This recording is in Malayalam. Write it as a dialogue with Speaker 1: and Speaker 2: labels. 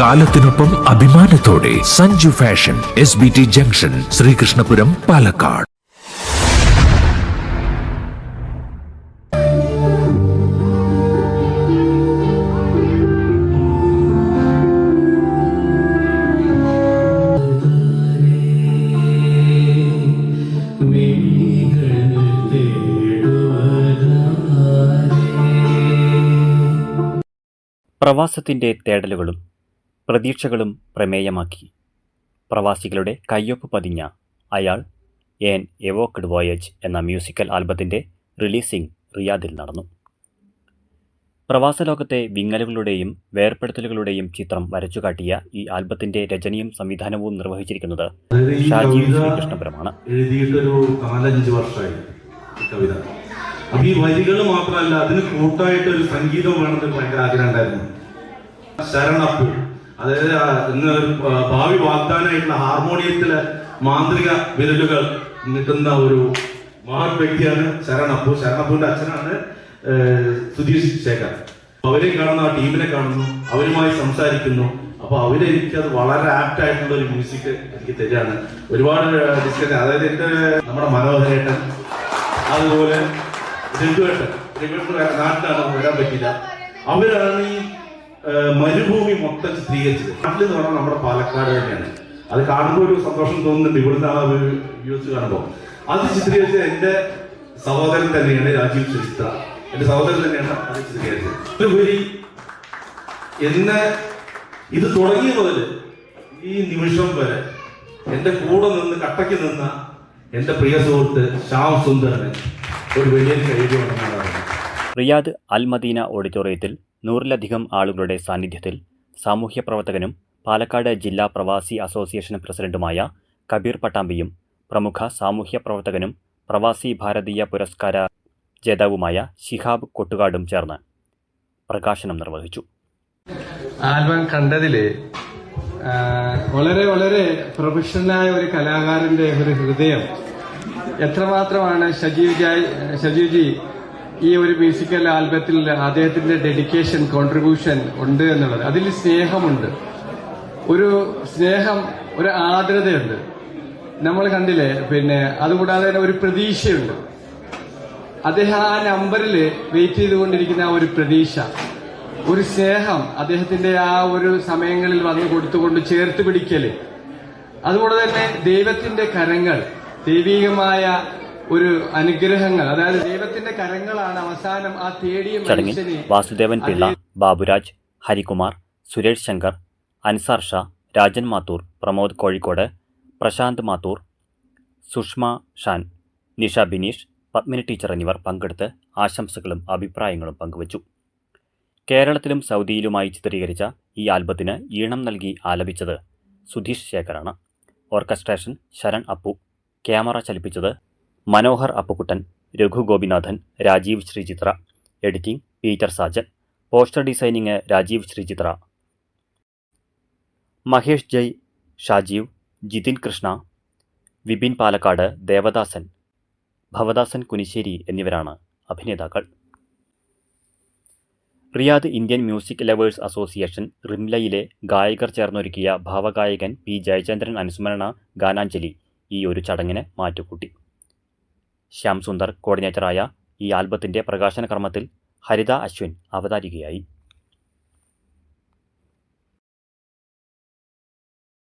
Speaker 1: കാലത്തിനൊപ്പം അഭിമാനത്തോടെ Sanju fashion S B T junction Sreekrishnapuram Palakkad.
Speaker 2: പ്രവാസത്തിന്റെ തേടലുകളും പ്രതീക്ഷകളും പ്രമേയമാക്കി. പ്രവാസികളുടെ കയ്യൊപ്പ് പതിഞ്ഞ അയാൾ ഏൻ എവോക്ഡ് വോയേജ് എന്ന മ്യൂസിക്കൽ ആൽബത്തിന്റെ റിലീസിംഗ് റിയാദിൽ നടന്നു. പ്രവാസലോകത്തെ വിങ്ങലുകളുടെയും വേർപ്പെടുത്തലുകളുടെയും ചിത്രം വരച്ചുകാട്ടിയ ഈ ആൽബത്തിന്റെ രചനയും സംവിധാനവും നിർവഹിച്ചിരിക്കുന്നത് ഷാജീവ് ശ്രീകൃഷ്ണപുരമാണ്.
Speaker 3: എഴുതിയിട്ടൊരു നാലഞ്ച് വർഷമായി കവിത. അപ്പൊ ഈ വരികൾ മാത്രമല്ല അതിന് കൂട്ടായിട്ട് ഒരു സംഗീതം വേണമെന്ന് ഭയങ്കര ആഗ്രഹം ഉണ്ടായിരുന്നു. ശരണപ്പു. അതായത് ഇന്ന് ഭാവി വാഗ്ദാനമായിട്ടുള്ള ഹാർമോണിയത്തിലെ മാന്ത്രിക വിരലുകൾ നിൽക്കുന്ന ഒരു മഹത് വ്യക്തിയാണ് ശരണപ്പു. ശരണപ്പുവിന്റെ അച്ഛനാണ് സുധീഷ് ശേഖർ. അവരെ കാണുന്നു ആ ടീമിനെ കാണുന്നു അവരുമായി സംസാരിക്കുന്നു. അപ്പൊ അവർ എനിക്കത് വളരെ ആപ്റ്റ് ആയിട്ടുള്ള ഒരു മ്യൂസിക് എനിക്ക് തരികയാണ്. ഒരുപാട് ഡിസ്കഷൻ അതായത് എന്റെ നമ്മുടെ മനോഹരേട്ടൻ അതുപോലെ രഘുവേട്ടൻ. രഘുവേട്ടൻ നാട്ടിലാണ്? വരാൻ പറ്റില്ല അവരാണ് ഈ മരുഭൂമി മൊത്തം ചിത്രീകരിച്ചത് നാട്ടിൽ എന്ന് പറഞ്ഞാൽ നമ്മുടെ പാലക്കാട് തന്നെയാണ്. അത് കാണുമ്പോൾ ഒരു സന്തോഷം തോന്നുന്നുണ്ട്. ഇവിടുന്ന് ആ വ്യൂസ് കാണുമ്പോൾ. അത് ചിത്രീകരിച്ചത് എന്റെ സഹോദരൻ തന്നെയാണ് രാജീവ് ചരിത്ര. എന്റെ സഹോദരൻ തന്നെയാണ് അത് ചിത്രീകരിച്ചത്. അതിലുപരി എന്നെ ഇത് തുടങ്ങിയ മുതൽ ഈ നിമിഷം വരെ എന്റെ കൂടെ നിന്ന് കട്ടയ്ക്ക് നിന്ന എന്റെ പ്രിയ സുഹൃത്ത് ശ്യാം സുന്ദരന് ഒരു വലിയ കഴിവുണ്ടെന്നാണ്
Speaker 2: റിയാദ് അൽമദീന ഓഡിറ്റോറിയത്തിൽ നൂറിലധികം ആളുകളുടെ സാന്നിധ്യത്തിൽ സാമൂഹ്യ പ്രവർത്തകനും പാലക്കാട് ജില്ലാ പ്രവാസി അസോസിയേഷൻ പ്രസിഡന്റുമായ കബീർ പട്ടാമ്പിയും പ്രമുഖ സാമൂഹ്യ പ്രവർത്തകനും പ്രവാസി ഭാരതീയ പുരസ്കാര ജേതാവുമായ ശിഹാബ് കൊട്ടുകാടും ചേർന്ന് പ്രകാശനം നിർവഹിച്ചു.
Speaker 4: ആൽബം കണ്ടതിൽ വളരെ വളരെ പ്രൊഫഷണലായ ഒരു കലാകാരന്റെ ഒരു ഹൃദയം എത്രമാത്രമാണ് ഷജീവ് ജായ് ഷജീവ് ജി ഈ ഒരു മ്യൂസിക്കൽ ആൽബത്തിൽ അദ്ദേഹത്തിന്റെ ഡെഡിക്കേഷൻ കോൺട്രിബ്യൂഷൻ ഉണ്ട് എന്നുള്ളത്. അതിൽ സ്നേഹമുണ്ട്. ഒരു സ്നേഹം ഒരു ആർദ്രതയുണ്ട്. നമ്മൾ കണ്ടില്ലേ പിന്നെ അതുകൂടാതെ തന്നെ ഒരു പ്രതീക്ഷയുണ്ട്. അദ്ദേഹം ആ നമ്പറിൽ വെയിറ്റ് ചെയ്തുകൊണ്ടിരിക്കുന്ന ആ ഒരു പ്രതീക്ഷ ഒരു സ്നേഹം അദ്ദേഹത്തിന്റെ ആ ഒരു സമയങ്ങളിൽ വന്നു കൊടുത്തുകൊണ്ട് ചേർത്ത് പിടിക്കൽ. അതുകൊണ്ട് തന്നെ ദൈവത്തിന്റെ കരങ്ങൾ ദൈവികമായ ഒരു അനുഗ്രഹങ്ങൾ അതായത് ദൈവത്തിന്റെ കരങ്ങളാണ് അവസാനം ആ തേടിയ
Speaker 2: ചടങ്ങിൽ വാസുദേവൻ പിള്ള ബാബുരാജ് ഹരികുമാർ സുരേഷ് ശങ്കർ അൻസാർ ഷാ രാജൻ മാത്തൂർ പ്രമോദ് കോഴിക്കോട് പ്രശാന്ത് മാത്തൂർ സുഷ്മ ഷാൻ നിഷ ബിനീഷ് പത്മിനി ടീച്ചർ എന്നിവർ പങ്കെടുത്ത് ആശംസകളും അഭിപ്രായങ്ങളും പങ്കുവച്ചു. കേരളത്തിലും സൗദിയിലുമായി ചിത്രീകരിച്ച ഈ ആൽബത്തിന് ഈണം നൽകി ആലപിച്ചത് സുധീഷ് ശേഖറാണ് orchestration Sharan Appu. Camera ചലിപ്പിച്ചത് Manohar Appukuttan Raghu Gopinathan Rajeev Srichitra. Editing Peter Sajan poster designing Rajeev Srichitra. Mahesh Jay Shajeev Jithin Krishna Vipin Palakkad Devadasan Bhavadasan Kunissery എന്നിവരാണ് അഭിനേതാക്കൾ. Riyadh Indian music lovers association റിംലയിലെ ഗായകർ ചേർന്നൊരുക്കിയ ഭാവഗായകൻ പി ജയചന്ദ്രൻ അനുസ്മരണ ഗാനാഞ്ജലി ഈ ഒരു ചടങ്ങിന് മാറ്റുകൂട്ടി. ശ്യാം സുന്ദർ കോർഡിനേറ്ററായ ഈ ആൽബത്തിന്റെ പ്രകാശന കർമ്മത്തിൽ ഹരിത അശ്വിൻ അവതാരികയായി.